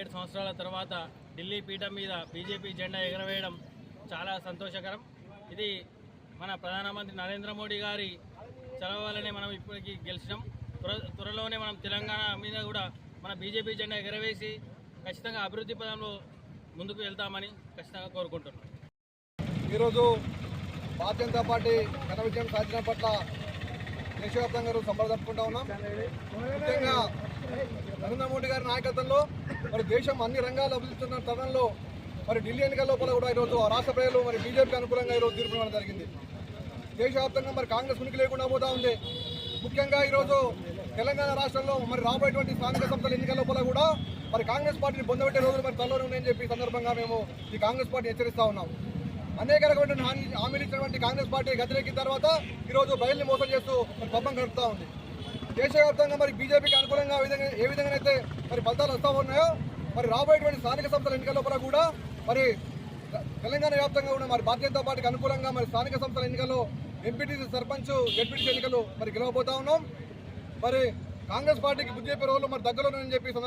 ఏడు సంవత్సరాల తర్వాత ఢిల్లీ పీఠం మీద బీజేపీ జెండా ఎగరవేయడం చాలా సంతోషకరం. ఇది మన ప్రధానమంత్రి నరేంద్ర మోడీ గారి చదవాలని మనం ఇప్పటికీ గెలిచినాం. త్వర త్వరలోనే మనం తెలంగాణ మీద కూడా మన బీజేపీ జెండా ఎగరవేసి ఖచ్చితంగా అభివృద్ధి పదంలో ముందుకు వెళ్తామని ఖచ్చితంగా కోరుకుంటున్నాం. ఈరోజు భారతీయ జనతా పార్టీ ఘన విజయం సాధించడం పట్ల దేశవ్యాప్తంగా సంబరదప్పుకుంటా ఉన్నాం. ముఖ్యంగా నరేంద్ర మోడీ గారి నాయకత్వంలో మరి దేశం అన్ని రంగాలు అభివృద్ధి తరుణంలో మరి ఢిల్లీ ఎన్నికల లోపల కూడా ఈరోజు ఆ రాష్ట్ర ప్రజలు మరి బీజేపీకి అనుకూలంగా ఈరోజు తీర్పు ఇవ్వడం జరిగింది. దేశవ్యాప్తంగా మరి కాంగ్రెస్ ఉనికి లేకుండా పోతా ఉంది. ముఖ్యంగా ఈరోజు తెలంగాణ రాష్ట్రంలో మరి రాబోయేటువంటి స్థానిక సంస్థల ఎన్నికల లోపల కూడా మరి కాంగ్రెస్ పార్టీని పొందబెట్టే రోజులు మరి త్వరలోనే ఉన్నాయని చెప్పి ఈ సందర్భంగా మేము ఈ కాంగ్రెస్ పార్టీ హెచ్చరిస్తా ఉన్నాం. అనేక రకమైన హామీ హామీలు ఇచ్చినటువంటి కాంగ్రెస్ పార్టీ గతిరెక్కిన తర్వాత ఈరోజు బయల్ని మోసం చేస్తూ మరి పబ్బం గడుపుతూ ఉంది. దేశవ్యాప్తంగా మరి బీజేపీకి అనుకూలంగా ఏ విధంగా ఏ విధంగానైతే మరి ఫలితాలు వస్తూ ఉన్నాయో మరి రాబోయేటువంటి స్థానిక సంస్థల ఎన్నికల లోపల కూడా మరి తెలంగాణ వ్యాప్తంగా కూడా మరి భారతీయ జనతా పార్టీకి అనుకూలంగా మరి స్థానిక సంస్థల ఎన్నికల్లో ఎంపీటీసీ సర్పంచ్ ఎంపీటీసీ ఎన్నికలు మరి గెలవబోతా ఉన్నాం. మరి కాంగ్రెస్ పార్టీకి బుద్ధి చెప్పే రోజులు మరి దగ్గరలోనని చెప్పి